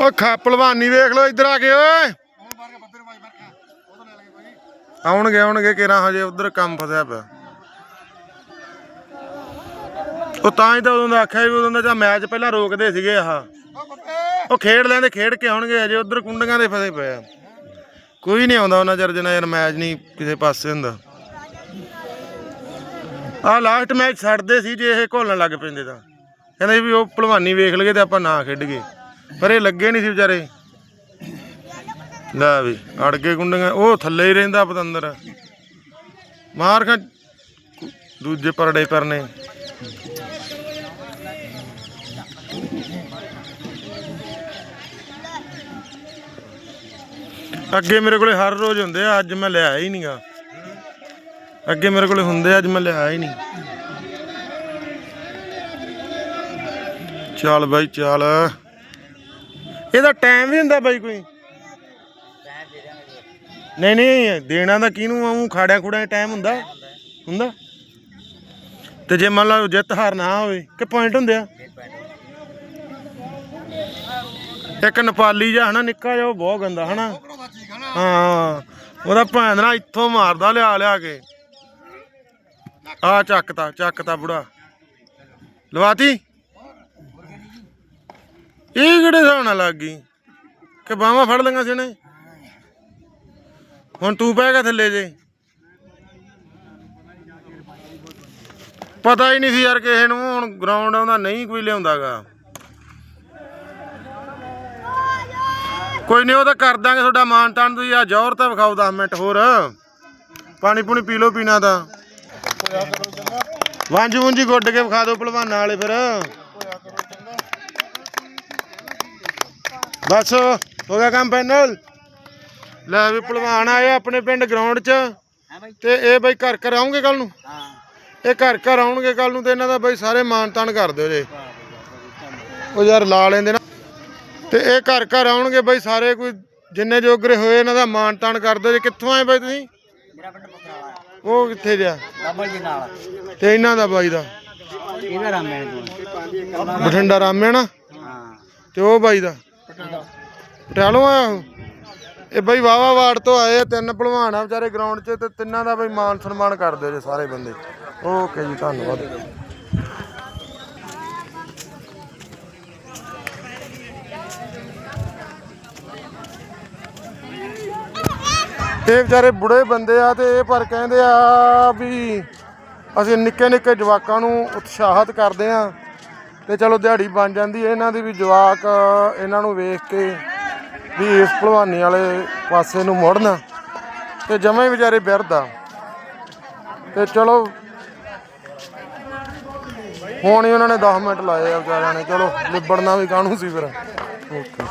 ਓ ਖਾ, ਪਹਿਲਵਾਨੀ ਵੇਖ ਲੋ ਇੱਧਰ ਆ ਕੇ, ਓਏ। ਆਉਣਗੇ ਆਉਣਗੇ ਕਿਰਾਂ ਹਜੇ, ਉਧਰ ਕੰਮ ਫਸਿਆ ਪਿਆ। ਉਹ ਤਾਂ ਹੀ ਤਾਂ ਉਦੋਂ ਦਾ ਆਖਿਆ ਵੀ ਉਦੋਂ ਦਾ ਜਾਂ ਮੈਚ ਪਹਿਲਾਂ ਰੋਕਦੇ ਸੀਗੇ ਆਹ। ਉਹ ਖੇਡ ਲੈਂਦੇ, ਖੇਡ ਕੇ ਆਉਣਗੇ ਹਜੇ, ਉਧਰ ਕੁੰਡੀਆਂ ਦੇ ਫਸੇ ਪਏ ਆ। ਕੋਈ ਨਹੀਂ ਆਉਂਦਾ ਉਹਨਾਂ ਚਿਰ ਜਿੰਨਾ ਯਾਰ ਮੈਚ ਨਹੀਂ ਕਿਸੇ ਪਾਸੇ ਹੁੰਦਾ। ਆਹ ਲਾਸਟ ਮੈਚ ਛੱਡਦੇ ਸੀ ਜੇ ਇਹ ਘੋਲਣ ਲੱਗ ਪੈਂਦੇ ਤਾਂ। ਕਹਿੰਦੇ ਵੀ ਉਹ ਭਲਵਾਨੀ ਵੇਖ ਲਗੇ ਤੇ ਆਪਾਂ ਨਾ ਖੇਡ ਗਏ ਪਰ ਇਹ ਲੱਗੇ ਨਹੀਂ ਸੀ ਵਿਚਾਰੇ। ਲੈ ਵੀ ਅੜ ਕੇ ਗੁੰਡੀਆਂ, ਉਹ ਥੱਲੇ ਹੀ ਰਹਿੰਦਾ ਪਤੰਦਰ। ਮਾਰ ਖਾ, ਦੂਜੇ ਪਰੜੇ ਪਰਨੇ ਅੱਗੇ ਮੇਰੇ ਕੋਲੇ ਹਰ ਰੋਜ਼ ਹੁੰਦੇ ਆ, ਅੱਜ ਮੈਂ ਲਿਆ ਹੀ ਨਹੀਂਗਾ ਅੱਗੇ ਮੇਰੇ ਕੋਲੇ ਹੁੰਦੇ ਅੱਜ ਮੈਂ ਲਿਆ ਹੀ ਨਹੀਂ। ਚੱਲ ਬਾਈ, ਚੱਲ। ਇਹਦਾ ਟਾਈਮ ਵੀ ਹੁੰਦਾ ਬਾਈ ਕੋਈ। ਨਹੀਂ ਨਹੀਂ, ਦੇਣਾ ਤਾਂ ਕਿਹਨੂੰ ਆਉਂ ਖਾੜਿਆ ਖੁੜਿਆ ਟਾਈਮ ਹੁੰਦਾ। ਹੁੰਦਾ। ਤੇ ਜੇ ਮੰਨ ਲਓ ਜਿੱਤ ਹਾਰ ਨਾ ਹੋਵੇ, ਕਿ ਪੁਆਇੰਟ ਹੁੰਦੇ ਆ? ਇੱਕ ਨੇਪਾਲੀ ਜਿਹਾ ਹਨਾ, ਨਿੱਕਾ ਜਿਹਾ, ਉਹ ਬਹੁਤ ਗੰਦਾ ਹਨਾ। ਹਾਂ, ਉਹਦਾ ਭੈਣ ਨਾ ਇੱਥੋਂ ਮਾਰਦਾ ਲਿਆ ਲਿਆ ਕੇ। ਆ ਚੱਕਤਾ ਚੱਕਤਾ ਬੁੜਾ। ਲਵਾਤੀ? ਇਹ ਕਿਹੜੇ ਹਿਸਾਬ ਨਾਲ ਲੱਗ ਗਈ? ਕਿ ਬਾਹਾਂ ਫੜ ਲਈਆਂ ਸੀ ਨੇ ਹੁਣ ਤੂੰ ਪੈ ਗਿਆ ਥੱਲੇ ਜੇ। ਪਤਾ ਹੀ ਨਹੀਂ ਸੀ ਯਾਰ ਕਿਸੇ ਨੂੰ, ਹੁਣ ਗਰਾਊਂਡ ਆਉਂਦਾ ਨਹੀਂ ਕੋਈ ਲਿਆਉਂਦਾਗਾ। ਕੋਈ ਨਹੀਂ, ਉਹ ਤਾਂ ਕਰ ਦਾਂਗੇ ਤੁਹਾਡਾ ਮਾਨ ਤਾਨ ਤੁਸੀਂ ਆ ਜ਼ੋਰ ਤਾਂ ਵਿਖਾਓ 10 ਮਿੰਟ ਹੋਰ। ਪਾਣੀ ਪੂਣੀ ਪੀ ਲਓ ਪੀਣਾ ਤਾਂ। ਵਾਂਝੂ ਵੁੰਜੀ ਗੁੱਡ ਕੇ ਵਿਖਾ ਦਿਓ ਭਲਵਾਨਾਂ ਵਾਲੇ ਫਿਰ। ਬਸ ਹੋ ਗਿਆ ਕੰਮ ਫਾਈਨਲ ਲੈ ਵੀ ਭਲਵਾਨ ਆਏ ਆਪਣੇ ਪਿੰਡ ਗਰਾਊਂਡ 'ਚ। ਤੇ ਇਹ ਬਈ ਘਰ ਘਰ ਆਉਂਗੇ ਕੱਲ ਨੂੰ? ਇਹ ਘਰ ਘਰ ਆਉਣਗੇ ਕੱਲ ਨੂੰ ਤੇ ਇਹਨਾਂ ਦਾ ਬਈ ਸਾਰੇ ਮਾਨ ਤਾਨ ਕਰ ਦਿਓ ਜੇ। ਉਹ ਯਾਰ ਲਾ ਲੈਂਦੇ ਨਾ। ਤੇ ਇਹ ਘਰ ਘਰ ਆਉਣਗੇ ਬਈ ਸਾਰੇ ਕੋਈ ਜਿੰਨੇ ਜੋਗਰੇ ਹੋਏ ਇਹਨਾਂ ਦਾ ਮਾਨ ਤਾਨ ਕਰ ਦਿਓ ਜੇ। ਕਿੱਥੋਂ ਆਏ ਬਈ ਤੁਸੀਂ? ਮੇਰਾ ਪਿੰਡ ਪਕਰਾਵਾ ਉਹ ਕਿੱਥੇ ਜੀ ਨਾਲ। ਤੇ ਇਹਨਾਂ ਦਾ ਬਾਈ ਦਾ। ਇਹਦਾ ਰਾਮੇ ਨੂੰ ਬਠਿੰਡਾ ਰਾਮੇਣਾ ਹਾਂ। ਤੇ ਉਹ ਬਾਈ ਦਾ। ਪਟਿਆਲੋਂ ਆਇਆ ਉਹ ਇਹ ਬਈ ਵਾਵਾ ਵਾਰਡ ਤੋਂ ਆਏ ਆ, ਤਿੰਨ ਭਲਵਾਨ ਆ ਵਿਚਾਰੇ ਗਰਾਊਂਡ 'ਚ ਤੇ ਤਿੰਨਾਂ ਦਾ ਬਈ ਮਾਨ ਸਨਮਾਨ ਕਰਦੇ ਜੇ ਸਾਰੇ ਬੰਦੇ। ਓਕੇ ਜੀ, ਧੰਨਵਾਦ। ਇਹ ਵਿਚਾਰੇ ਬੁੜੇ ਬੰਦੇ ਆ ਤੇ ਇਹ ਪਰ ਕਹਿੰਦੇ ਆ ਵੀ ਅਸੀਂ ਨਿੱਕੇ ਨਿੱਕੇ ਜਵਾਕਾਂ ਨੂੰ ਉਤਸ਼ਾਹਿਤ ਕਰਦੇ ਆ। ਤੇ ਚਲੋ ਦਿਹਾੜੀ ਬਣ ਜਾਂਦੀ ਹੈ ਇਹਨਾਂ ਦੀ ਵੀ ਜਵਾਕ ਇਹਨਾਂ ਨੂੰ ਵੇਖ ਕੇ ਵੀ ਇਸ ਭਲਵਾਨੀ ਵਾਲੇ ਪਾਸੇ ਨੂੰ ਮੁੜਨ ਤੇ ਜਮੇ ਵਿਚਾਰੇ ਬਿਰਧ। ਆ ਤੇ ਚਲੋ, ਹੁਣ ਹੀ ਉਹਨਾਂ ਨੇ 10 ਮਿੰਟ ਲਾਏ ਆ ਵਿਚਾਰਿਆਂ ਨੇ। ਚਲੋ ਲਿਬੜਨਾ ਵੀ ਕਾਹਨੂੰ ਸੀ ਫਿਰ? ਓਕੇ